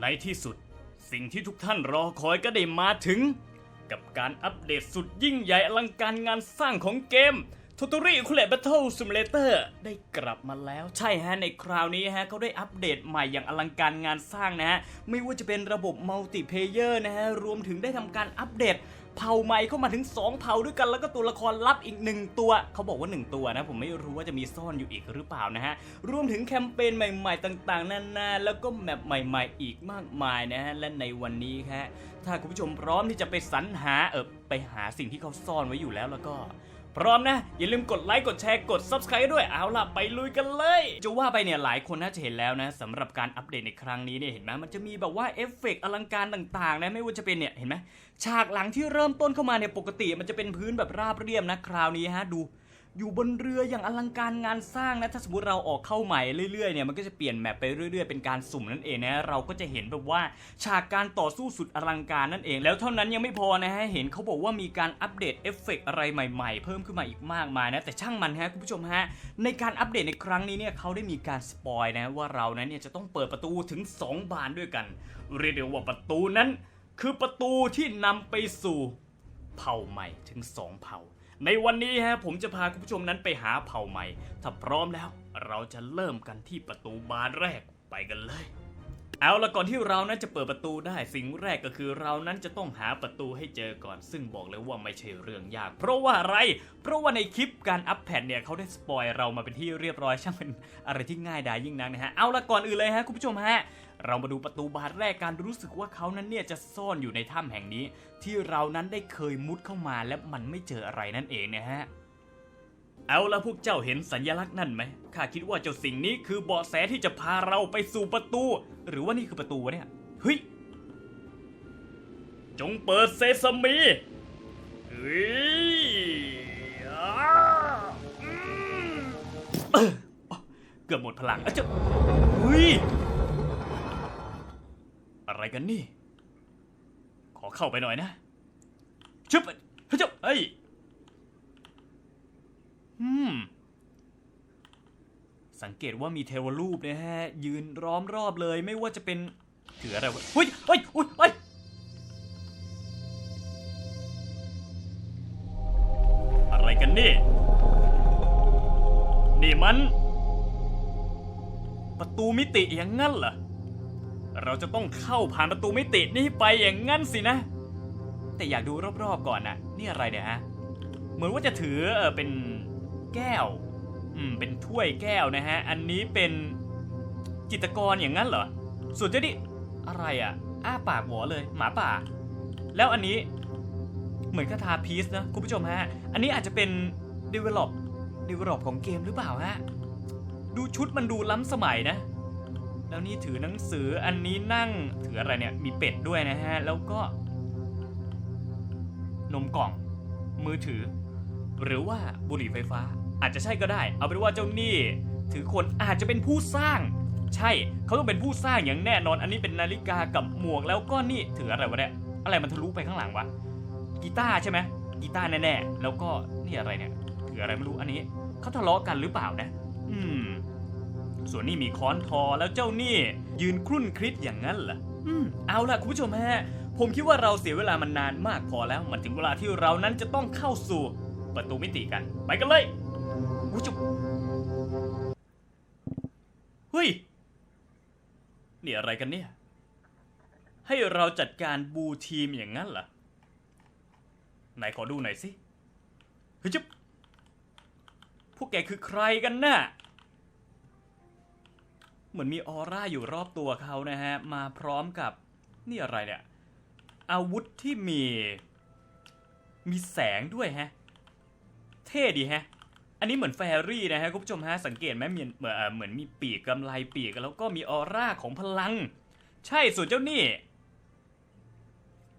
ในที่สุด สิ่งที่ทุกท่านรอคอยก็ได้มาถึง กับการอัปเดตสุดยิ่งใหญ่อลังการงานสร้างของเกม t o t o r i c u l e Battle Simulator ได้กลับมาแล้วใช่ฮะในคราวนี้ฮะเขาได้อัปเดตใหม่อย่างอลังการงานสร้างนะฮะ ไม่ว่าจะเป็นระบบมัลติเพเยอร์นะฮะ รวมถึงได้ทำการอัปเดต เผ่าใหม่เข้ามาถึง 2 เผ่าด้วยกันแล้วก็ตัวละครลับอีก 1 ตัว เขาบอกว่า 1 ตัวนะผมไม่รู้ว่าจะมีซ่อนอยู่อีกหรือเปล่านะฮะรวมถึงแคมเปญใหม่ ๆ ต่างๆนานาแล้วก็แมปใหม่ ๆ อีกมากมายนะฮะและในวันนี้ฮะถ้าคุณผู้ชมพร้อมที่จะไปสรรหาเออไปหาสิ่งที่เขาซ่อนไว้อยู่แล้วแล้วก็ พร้อมนะ อย่าลืมกดไลค์กดแชร์กด Subscribe ด้วยเอาล่ะไปลุยกันเลย จะว่าไปเนี่ยหลายคนน่าจะเห็นแล้วนะสำหรับการอัปเดตในครั้งนี้เนี่ยเห็นไหมมันจะมีแบบว่าเอฟเฟกต์อลังการต่างๆนะไม่ว่าจะเป็นเนี่ยเห็นไหมฉากหลังที่เริ่มต้นเข้ามาเนี่ยปกติมันจะเป็นพื้นแบบราบเรียบนะคราวนี้ฮะดู อยู่บนเรืออย่างอลังการงานสร้างนะถ้าสมมติเราออกเข้าใหม่เรื่อยๆเนี่ยมันก็จะเปลี่ยนแมปไปเรื่อย ๆ เป็นการสุ่มนั่นเองนะเราก็จะเห็นแบบว่าฉากการต่อสู้สุดอลังการนั่นเอง แล้วเท่านั้นยังไม่พอนะฮะเห็นเขาบอกว่ามีการอัปเดตเอฟเฟกต์อะไรใหม่ๆ เพิ่มขึ้นมาอีกมากมายนะแต่ช่างมันฮะคุณผู้ชมฮะในการอัปเดตในครั้งนี้เนี่ยเขาได้มีการสปอยนะว่าเรานั้นเนี่ยจะต้องเปิดประตูถึง 2 บานด้วยกัน เรียกได้ว่าประตูนั้น คือประตูที่นำไปสู่เผ่าใหม่ถึง 2 เผ่า ในวันนี้ฮะผมจะพาคุณผู้ชมนั้นไปหาเผ่าใหม่ ถ้าพร้อมแล้วเราจะเริ่มกันที่ประตูบานแรกไปกันเลย เอาละก่อนที่เรานั้นจะเปิดประตูได้สิ่งแรกก็คือเรานั้นจะต้องหาประตูให้เจอก่อน ซึ่งบอกเลยว่าไม่ใช่เรื่องยาก เพราะว่าอะไร เพราะว่าในคลิปการอัปแพดเนี่ยเขาได้สปอยเรามาเป็นที่เรียบร้อยช่างเป็นอะไรที่ง่ายดายยิ่งนักนะฮะเอาละก่อนอื่นเลยฮะคุณผู้ชมฮะ เรามาดูประตูบานแรกการรู้สึกว่าเขานั้นเนี่ยจะซ่อนอยู่ในถ้ำแห่งนี้ ที่เรานั้นได้เคยมุดเข้ามาและมันไม่เจออะไรนั่นเองนะฮะเอาละพวกเจ้าเห็นสัญลักษณ์นั่นไหมข้าคิดว่าเจ้าสิ่งนี้คือเบาะแสที่จะพาเราไปสู่ประตู หรือว่านี่คือประตูวะเนี่ยเฮ้ยจงเปิดเซซามีเฮ้ยอ้าเกือบหมดพลังอะเจ้าเฮ้ย อะไรกันนี่ ขอเข้าไปหน่อยนะชึบเฮ้ยเจ้าเฮ้ยอืมสังเกตว่ามีเทวรูปนะฮะ ยืนล้อมรอบเลยไม่ว่าจะเป็นถืออะไรวะเฮ้ยเฮ้ยเฮ้ยเฮ้ยอะไรกันนี่ นี่มัน ประตูมิติอย่างงั้นเหรอ เราจะต้องเข้าผ่านประตูมิตินี้ไปอย่างงั้นสินะ แต่อยากดูรอบๆก่อนนะนี่อะไรเนี่ยฮะ เหมือนว่าจะถือเออเป็นแก้ว อืม เป็นถ้วยแก้วนะฮะ อันนี้เป็นจิตกรอย่างนั้นเหรอ ส่วนเจ้านี่อะไรอะ อ้าปากหัวเลย หมาป่า แล้วอันนี้เหมือนคาถาพีซนะคุณผู้ชมฮะ อันนี้อาจจะเป็น develop develop ของเกมหรือเปล่าฮะ ดูชุดมันดูล้ำสมัยนะ แล้วนี่ถือหนังสืออันนี้นั่งถืออะไรเนี่ยมีเป็ดด้วยนะฮะ แล้วก็ นมกล่อง มือถือ หรือว่าบุหรี่ไฟฟ้า อาจจะใช่ก็ได้ เอาเป็นว่าเจ้านี่ ถือคนอาจจะเป็นผู้สร้าง ใช่เขาต้องเป็นผู้สร้างอย่างแน่นอน อันนี้เป็นนาฬิกากับหมวกแล้วก็นี่ถืออะไรวะเนี่ยอะไรมันทะลุไปข้างหลังวะกีตาร์ใช่ไหมกีตาร์แน่ๆแล้วก็นี่อะไรเนี่ยถืออะไรไม่รู้อันนี้เขาทะเลาะกันหรือเปล่านะ อืม ส่วนนี่มีค้อนทอแล้วเจ้านี่ ยืนครุ่นคริดอย่างนั้นเหรออืมเอาล่ะคุณผู้ชมฮะ ผมคิดว่าเราเสียเวลามันนานมากพอแล้ว มันถึงเวลาที่เรานั้นจะต้องเข้าสู่ประตูมิติกัน ไปกันเลยอุ๊ยจุ๊บเฮ้ย นี่อะไรกันเนี่ย ให้เราจัดการบูทีมอย่างนั้นเหรอ ไหนขอดูหน่อยสิเฮ้ยจุ๊บพวกแกคือใครกันน่ะ เหมือนมีออร่าอยู่รอบตัวเขานะฮะ มาพร้อมกับนี่อะไรเนี่ย อาวุธที่มี มีแสงด้วยฮะ เท่ดีฮะ อันนี้เหมือนแฟรี่นะฮะคุณผู้ชมฮะ สังเกตไหมเหมือนเหมือนมีปีกกำไลปีกแล้วก็มีออร่าของพลัง ใช่ส่วนเจ้านี่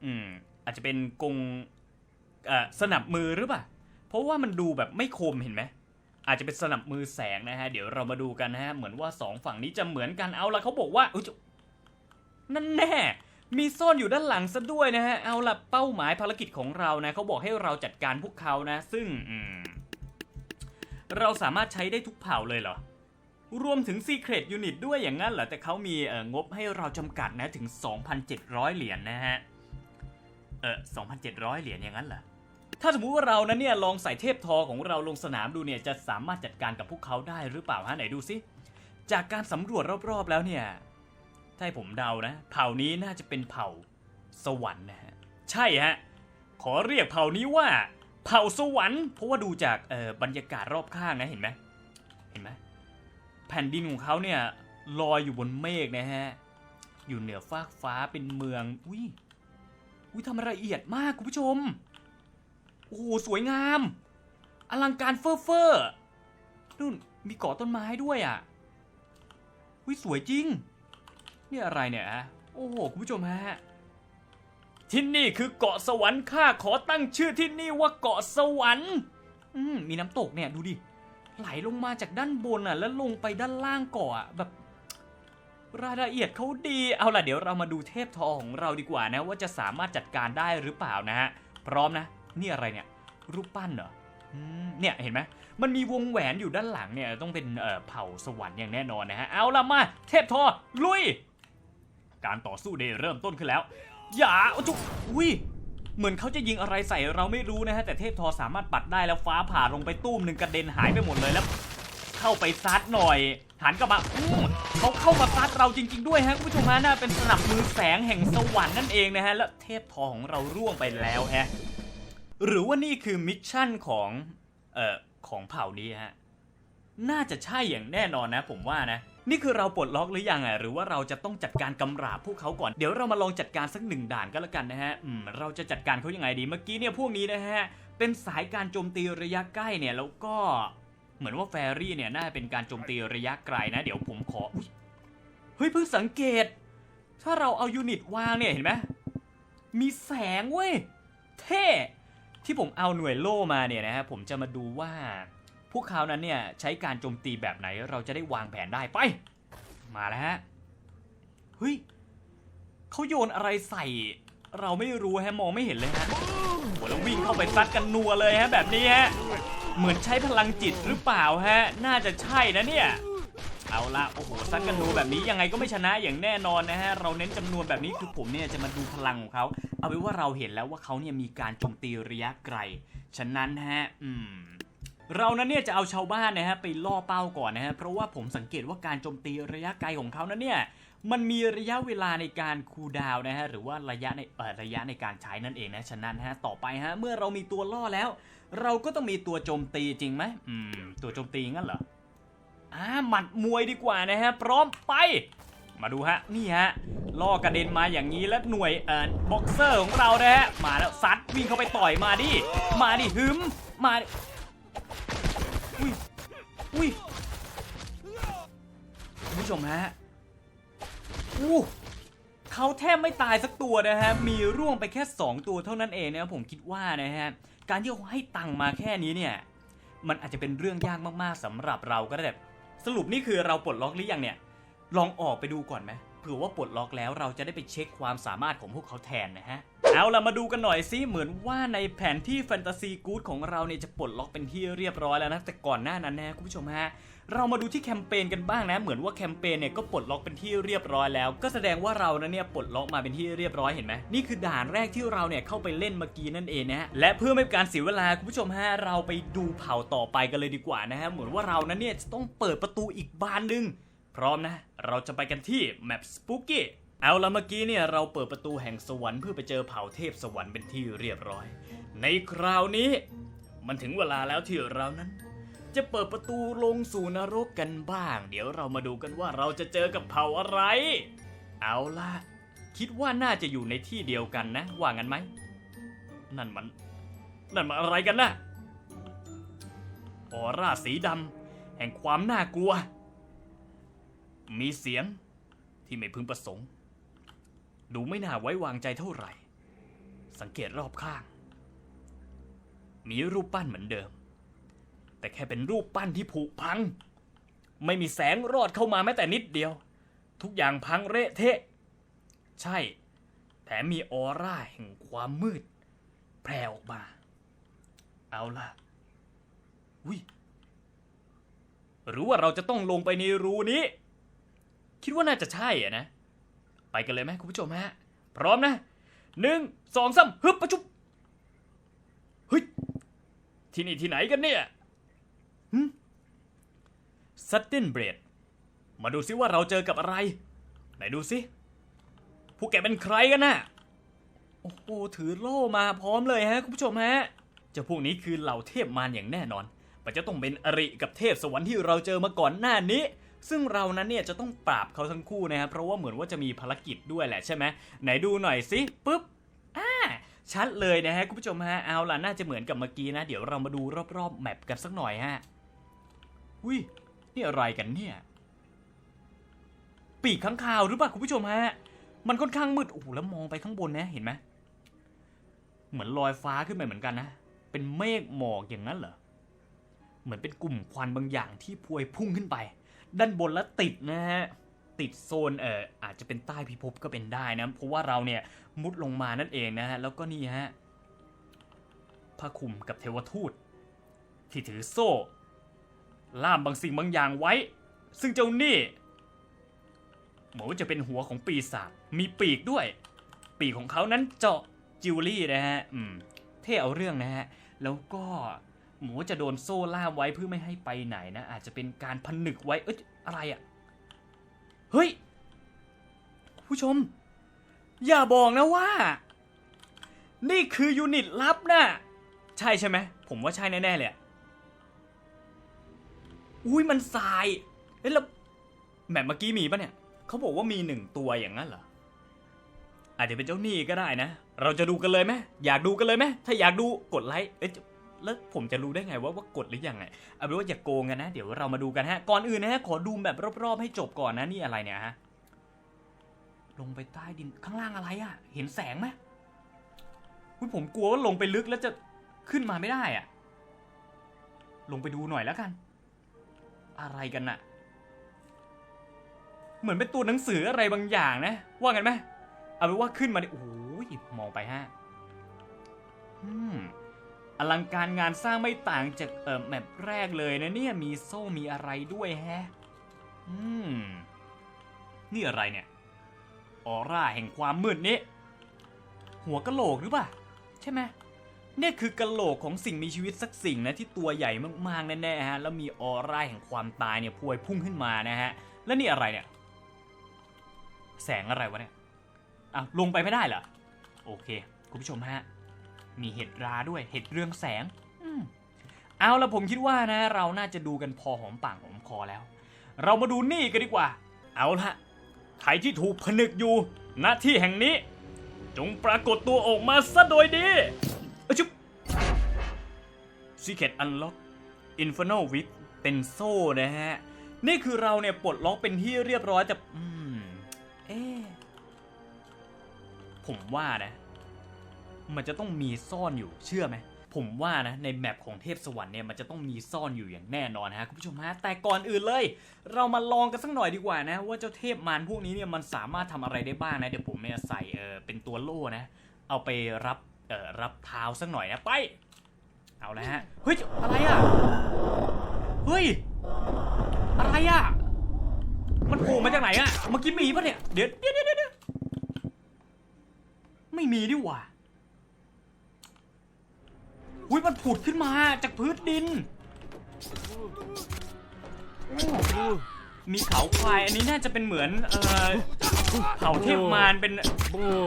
อืม อาจจะเป็นกงอ่สนับมือหรือเปล่า เพราะว่ามันดูแบบไม่คมเห็นไหม อาจจะเป็นสนับมือแสงนะฮะ เดี๋ยวเรามาดูกันนะฮะ เหมือนว่าสองฝั่งนี้จะเหมือนกันเอาละเขาบอกว่านั่นแน่มีซ่อนอยู่ด้านหลังซะด้วยนะฮะ เอาละเป้าหมายภารกิจของเรานะเขาบอกให้เราจัดการพวกเขานะ ซึ่งเราสามารถใช้ได้ทุกเผ่าเลยเหรอ รวมถึง Secret Unit ด้วยอย่างนั้นเหรอ แต่เขามีเอ่องบให้เราจำกัดนะถึง 2,700 เหรียญนะฮะ เออ2,700 เหรียญอย่างนั้นเหรอ ถ้าสมมุติว่าเรานั้นเนี่ยลองใส่เทพทอของเราลงสนามดูเนี่ยจะสามารถจัดการกับพวกเขาได้หรือเปล่าฮะไหนดูสิจากการสำรวจรอบๆแล้วเนี่ยถ้าผมเดานะเผ่านี้น่าจะเป็นเผ่าสวรรค์นะฮะใช่ฮะขอเรียกเผ่านี้ว่า เผ่าสวรรค์เพราะว่าดูจากเอ่อบรรยากาศรอบข้างนะเห็นไหมเห็นไหมแผ่นดินของเขาเนี่ยลอยอยู่บนเมฆนะฮะอยู่เหนือฟากฟ้าเป็นเมืองอุ้ยอุ้ยทำละเอียดมากคุณผู้ชม โอ้โหสวยงาม อลังการเฟอร์เฟอนู่นมีเกาะต้นไม้ด้วยอะอุ้ยสวยจริง นี่อะไรเนี่ยฮะโอ้โหคุณผู้ชมฮะที่นี่คือเกาะสวรรค์ข้าขอตั้งชื่อที่นี่ว่าเกาะสวรรค์อืมมีน้ำตกเนี่ยดูดิไหลลงมาจากด้านบนอะ แล้วลงไปด้านล่างเกาะอะแบบ รายละเอียดเขาดีเอาล่ะเดี๋ยวเรามาดูเทพทองของเราดีกว่านะ ว่าจะสามารถจัดการได้หรือเปล่านะฮะพร้อมนะ นี่อะไรเนี่ย รูปปั้นเหรอเนี่ยเห็นไหมมันมีวงแหวนอยู่ด้านหลังเนี่ยต้องเป็นเผ่าสวรรค์อย่างแน่นอนนะฮะ เอาละมาเทพทอลุย การต่อสู้ได้เริ่มต้นขึ้นแล้ว อย่าเอาจุอุ้ยเหมือนเขาจะยิงอะไรใส่เราไม่รู้นะฮะ แต่เทพทอสามารถปัดได้แล้วฟ้าผ่าลงไปตุ้มหนึ่งกระเด็นหายไปหมดเลยแล้ว เข้าไปซัดหน่อย หันกลับมาเขาเข้ามาซัดเราจริง ๆ ด้วยฮะคุณผู้ชมฮะน่าเป็นสนับมือแสงแห่งสวรรค์นั่นเองนะฮะแล้วเทพทอของเราร่วงไปแล้วฮะ หรือว่านี่คือมิชชั่นของเอ่อของเผ่านี้ฮะน่าจะใช่อย่างแน่นอนนะ ผมว่านะ นี่คือเราปลดล็อกหรือยังอะหรือว่าเราจะต้องจัดการกำราบพวกเขาก่อนเดี๋ยวเรามาลองจัดการสักหนึ่งด่านก็แล้วกันนะฮะอืมเราจะจัดการเขายังไงดีเมื่อกี้เนี่ยพวกนี้นะฮะเป็นสายการโจมตีระยะใกล้เนี่ยแล้วก็เหมือนว่าแฟรี่เนี่ยน่าจะเป็นการโจมตีระยะไกลนะ เดี๋ยวผมขอเฮ้ยเพิ่งสังเกต ถ้าเราเอายูนิตวางเนี่ยเห็นไหมมีแสงเว้ยเท่ ที่ผมเอาหน่วยโล่มาเนี่ยนะฮะผมจะมาดูว่าพวกเขานั้นเนี่ยใช้การโจมตีแบบไหนเราจะได้วางแผนได้ไป มาแล้วฮะเฮ้ยเขาโยนอะไรใส่ เราไม่รู้ฮะมองไม่เห็นเลยฮะโหแล้ววิ่งเข้าไปซัดกันนัวเลยฮะแบบนี้ฮะเหมือนใช้พลังจิตหรือเปล่าฮะ น่าจะใช่นะเนี่ย เอาละโอ้โหซัดกันนัวแบบนี้ยังไงก็ไม่ชนะอย่างแน่นอนนะฮะเราเน้นจำนวนแบบนี้คือผมเนี่ยจะมาดูพลังของเขาเอาไว้ว่าเราเห็นแล้วว่าเขาเนี่ยมีการโจมตีระยะไกล ฉะนั้นฮะอืมเรานั้นเนี่ยจะเอาชาวบ้านนะฮะไปล่อเป้าก่อนนะฮะเพราะว่าผมสังเกตว่าการโจมตีระยะไกลของเขานั้นเนี่ยมันมีระยะเวลาในการคูลดาวน์นะฮะหรือว่าระยะในระยะในการใช้นั่นเองนะฉะนั้นฮะต่อไปฮะเมื่อเรามีตัวล่อแล้ว เราก็ต้องมีตัวโจมตีจริงไหมอืมตัวโจมตีงั้นเหรอ อ่าหมัดมวยดีกว่านะฮะพร้อมไป มาดูฮะนี่ฮะล่อกระเด็นมาอย่างนี้แล้วหน่วยเอ่อบ็อกเซอร์ของเรานะฮะมาแล้วซัดวิ่งเข้าไปต่อยมาดิมาดิหึมมาดิอุ้ยอุ้ยคุณผู้ชมฮะอู้เขาแทบไม่ตายสักตัวนะฮะ มีร่วงไปแค่ 2 ตัวเท่านั้นเองนะผมคิดว่านะฮะ การที่เขาให้ตังมาแค่นี้เนี่ย มันอาจจะเป็นเรื่องยากมากๆสำหรับเราก็ได้แต่ สรุปนี่คือเราปลดล็อกหรือยังเนี่ย ลองออกไปดูก่อนไหมเผื่อว่าปลดล็อกแล้วเราจะได้ไปเช็คความสามารถของพวกเขาแทนนะฮะ เอาล่ะมาดูกันหน่อยสิเหมือนว่าในแผนที่แฟนตาซีกู๊ดของเราเนี่ยจะปลดล็อกเป็นที่เรียบร้อยแล้วนะแต่ก่อนหน้านั้นนะคุณผู้ชมฮะเรามาดูที่แคมเปญกันบ้างนะ เหมือนว่าแคมเปญเนี่ยก็ปลดล็อกเป็นที่เรียบร้อยแล้ว ก็แสดงว่าเรานะเนี่ยปลดล็อกมาเป็นที่เรียบร้อยเห็นไหมนี่คือด่านแรกที่เราเนี่ยเข้าไปเล่นเมื่อกี้นั่นเองนะฮะและเพื่อไม่เป็นการเสียเวลาคุณผู้ชมฮะเราไปดูเผ่าต่อไปกันเลยดีกว่านะฮะเหมือนว่าเรานั้นเนี่ยจะต้องเปิดประตูอีกบานหนึ่งพร้อมนะ เราจะไปกันที่แมปสปูกี้ เอาละเมื่อกี้เนี่ยเราเปิดประตูแห่งสวรรค์เพื่อไปเจอเผ่าเทพสวรรค์เป็นที่เรียบร้อย ในคราวนี้ มันถึงเวลาแล้วที่เรานั้น จะเปิดประตูลงสู่นรกกันบ้าง เดี๋ยวเรามาดูกันว่าเราจะเจอกับเผ่าอะไร เอาละคิดว่าน่าจะอยู่ในที่เดียวกันนะ ว่างั้นไหมนั่นมัน นั่นมันอะไรกันนะออร่าสีดำแห่งความน่ากลัว มีเสียงที่ไม่พึงประสงค์ ดูไม่น่าไว้วางใจเท่าไหร่ สังเกตรอบข้าง มีรูปปั้นเหมือนเดิม แต่แค่เป็นรูปปั้นที่ผุพัง ไม่มีแสงรอดเข้ามาแม้แต่นิดเดียว ทุกอย่างพังเละเทะ ใช่แถมมีออร่าแห่งความมืด แผ่ออกมา เอาล่ะวิหรือว่าเราจะต้องลงไปในรูนี้ คิดว่าน่าจะใช่อะนะ ไปกันเลยไหมคุณผู้ชมฮะ พร้อมนะหนึ่งสองสามฮึบประจุบเฮ้ยที่นี่ที่ไหนกันเนี่ยซัตเทนเบรดมาดูซิว่าเราเจอกับอะไร ไหนดูซิพวกแกเป็นใครกันน่ะ โอ้โหถือโล่มาพร้อมเลยฮะ คุณผู้ชมฮะเจ้าพวกนี้คือเหล่าเทพมารอย่างแน่นอนมันจะต้องเป็นอริกับเทพสวรรค์ที่เราเจอมาก่อนหน้านี้ ซึ่งเรานั้นเนี่ยจะต้องปราบเขาทั้งคู่นะครับเพราะว่าเหมือนว่าจะมีภารกิจด้วยแหละใช่ไหมไหนดูหน่อยสิปุ๊บอ่าชัดเลยนะฮะคุณผู้ชมฮะเอาล่ะน่าจะเหมือนกับเมื่อกี้นะเดี๋ยวเรามาดูรอบๆแมปกันสักหน่อยฮะอุ้ยนี่อะไรกันเนี่ยปีกข้างคาวหรือเปล่าคุณผู้ชมฮะมันค่อนข้างมืดโอ้โหแล้วมองไปข้างบนนะเห็นไหมเหมือนลอยฟ้าขึ้นไปเหมือนกันนะเป็นเมฆหมอกอย่างนั้นเหรอเหมือนเป็นกลุ่มควันบางอย่างที่พวยพุ่งขึ้นไป ด้านบนแล้วติดนะฮะติดโซนเอ่ออาจจะเป็นใต้พิภพก็เป็นได้นะ เพราะว่าเราเนี่ยมุดลงมานั่นเองนะฮะแล้วก็นี่ฮะพระคุมกับเทวทูต ที่ถือโซ่ ล่ามบางสิ่งบางอย่างไว้ ซึ่งเจ้านี่เหมอนว่าจะเป็นหัวของปีศาจมีปีกด้วย ปีกของเขานั้นเจาะจิวเวลรี่นะฮะอืมเท่เอาเรื่องนะฮะแล้วก็ หมูจะโดนโซ่ล่ามไว้เพื่อไม่ให้ไปไหนนะ อาจจะเป็นการผนึกไว้เอ้ยอะไรอะ่ะ เฮ้ย ผู้ชม อย่าบอกนะว่า นี่คือยูนิตลับนะใช่ใช่ไหม ผมว่าใช่แน่ ๆ เลยอุ้ยมันทรายเฮ้ยแล้วแบบเมื่อกี้มีปะเนี่ยเขาบอกว่ามีหนึ่งตัวอย่างนั้นเหรออาจจะเป็นเจ้าหนี้ก็ได้นะ เราจะดูกันเลยไหมอยากดูกันเลยไหมถ้าอยากดูกดไลค์เอ๊ะ แล้วผมจะรู้ได้ไงว่าว่ากดหรือยังไงเอาเป็นว่าอย่าโกงกันนะ เดี๋ยวเรามาดูกันฮะ ก่อนอื่นนะฮะ ขอดูแบบรอบๆให้จบก่อนนะนี่อะไรเนี่ยฮะ ลงไปใต้ดินข้างล่างอะไรอะเห็นแสงไหมผมกลัวว่าลงไปลึกแล้วจะขึ้นมาไม่ได้อะ ลงไปดูหน่อยแล้วกัน อะไรกันน่ะ เหมือนเป็นตัวหนังสืออะไรบางอย่างนะ ว่ากันไหมเอาเป็นว่าขึ้นมาดิโอ้ยมองไปฮะ อืม อลังการงานสร้างไม่ต่างจากเอ่อแมปแรกเลยนะเนี่ยมีโซ่มีอะไรด้วยแฮะ อืม นี่อะไรเนี่ย ออร่าแห่งความมืดนี้หัวกะโหลกหรือเปล่า ใช่ไหมเนี่ยคือกะโหลกของสิ่งมีชีวิตสักสิ่งนะที่ตัวใหญ่มากๆแน่ๆฮะแล้วมีออร่าแห่งความตายเนี่ยพวยพุ่งขึ้นมานะฮะ แล้วนี่อะไรเนี่ย แสงอะไรวะเนี่ยอะลงไปไม่ได้เหรอโอเค คุณผู้ชมฮะ มีเห็ดราด้วยเห็ดเรืองแสงอเอาละผมคิดว่านะ เราน่าจะดูกันพอหอมปากหอมคอแล้ว เรามาดูนี่กันดีกว่า เอาละใครที่ถูกผนึกอยู่ณที่แห่งนี้ จงปรากฏตัวออกมาซะโดยดีอชุบ Secret Unlock Infernal Whip เป็นโซ่นะฮะ นี่คือเราเนี่ยปลดล็อกเป็นที่เรียบร้อยแต่ อืม เอ๊ผมว่านะ มันจะต้องมีซ่อนอยู่เชื่อไหมผมว่านะในแมปของเทพสวรรค์เนี่ยมันจะต้องมีซ่อนอยู่อย่างแน่นอนนะฮะคุณผู้ชมฮะแต่ก่อนอื่นเลย เรามาลองกันสักหน่อยดีกว่านะ ว่าเจ้าเทพมารพวกนี้เนี่ยมันสามารถทำอะไรได้บ้างนะเดี๋ยวผมเนี่ยใส่เออเป็นตัวโล่นะ เอาไปรับเออรับเท้าสักหน่อยนะไป เอาละฮะเฮ้ยอะไรอะเฮ้ยอะไรอะมันโผล่มาจากไหนอะเมื่อกี้มีปะเนี่ยเดี๋ยวเดี๋ยวเดี๋ยวเดี๋ยวไม่มีดิหว่า อุ้ยมันผุดขึ้นมาจากพื้นดิน มีเขาควาย อันนี้น่าจะเป็นเหมือนเอ่อเขาเทพมารเป็น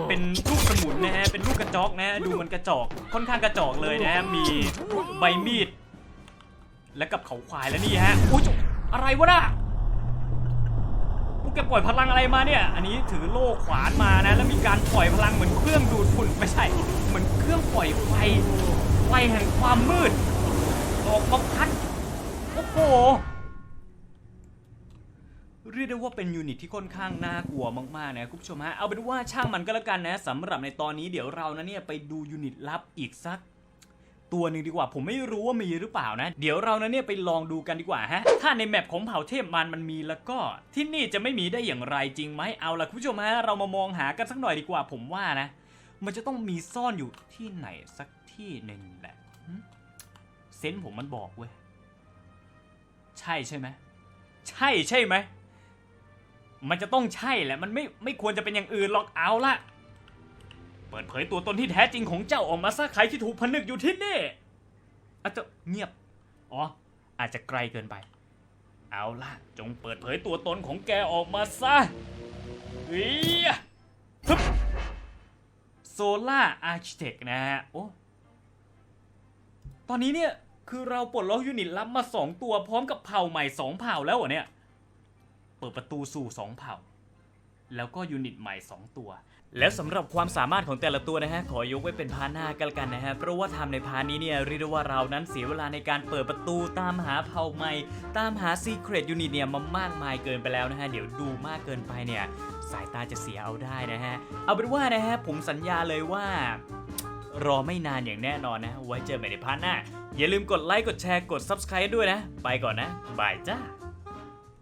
เป็นลูกสมุนนะฮะเป็นลูกกระจอกนะฮะดูมันกระจอกค่อนข้างกระจอกเลยนะฮะมีใบมีด และกับเขาควายแล้วนี่ฮะอุ้ยอะไรวะน่ะพวกแกปล่อยพลังอะไรมาเนี่ย อันนี้ถือโล่ขวานมานะ แล้วมีการปล่อยพลังเหมือนเครื่องดูดฝุ่นไม่ใช่ เหมือนเครื่องปล่อยไฟ ไฟแห่งความมืดออกมาพัดโอ้โหเรียกได้ว่าเป็นยูนิตที่ค่อนข้างน่ากลัวมากๆนะคุณผู้ชมฮะเอาเป็นว่าช่างมันก็แล้วกันนะสำหรับในตอนนี้เดี๋ยวเรานะเนี่ยไปดูยูนิตลับอีกสัก ตัวหนึ่งดีกว่าผมไม่รู้ว่ามีหรือเปล่านะ เดี๋ยวเรานะเนี่ยไปลองดูกันดีกว่าฮะถ้าในแมปของเผ่าเทพมันมันมีแล้วก็ที่นี่จะไม่มีได้อย่างไรจริงไหมเอาล่ะคุณผู้ชมฮะเรามามองหากันสักหน่อยดีกว่าผมว่านะ มันจะต้องมีซ่อนอยู่ที่ไหนสัก ที่หนึ่งแหละเซนผมมันบอกเว้ย ใช่ใช่ไหม ใช่ใช่ไหม มันจะต้องใช่แหละ มันไม่ไม่ควรจะเป็นอย่างอื่นหรอกเอาละเปิดเผยตัวตนที่แท้จริงของเจ้าออกมาซะใครที่ถูกผนึกอยู่ที่นี่อาจจะเงียบ อ๋อ อาจจะไกลเกินไป เอาล่ะ จงเปิดเผยตัวตนของแกออกมาซะเอียฮึบโซล่าอาร์คิเทคนะฮะ โอ้ ตอนนี้เนี่ยคือเราปลดล็อกยูนิตลับมา2ตัวพร้อมกับเผ่าใหม่2เผ่าแล้วเหรอเนี่ย เปิดประตูสู่2เผ่า แล้วก็ยูนิตใหม่2ตัว แล้วสำหรับความสามารถของแต่ละตัวนะฮะขอยกไว้เป็นพาร์ทหน้ากันละกันนะฮะเพราะว่าทำในพาร์ทนี้เนี่ยเรียกได้ว่าเรานั้นเสียเวลาในการเปิดประตูตามหาเผ่าใหม่ ตามหาซีเครตยูนิตเนี่ยมามากมายเกินไปแล้วนะฮะเดี๋ยวดูมากเกินไปเนี่ยสายตาจะเสียเอาได้นะฮะเอาเป็นว่านะฮะผมสัญญาเลยว่า รอไม่นานอย่างแน่นอนนะ ไว้เจอกันในพาร์ทหน้า อย่าลืมกดไลค์กดแชร์กด Subscribe ด้วยนะ ไปก่อนนะบายจ้า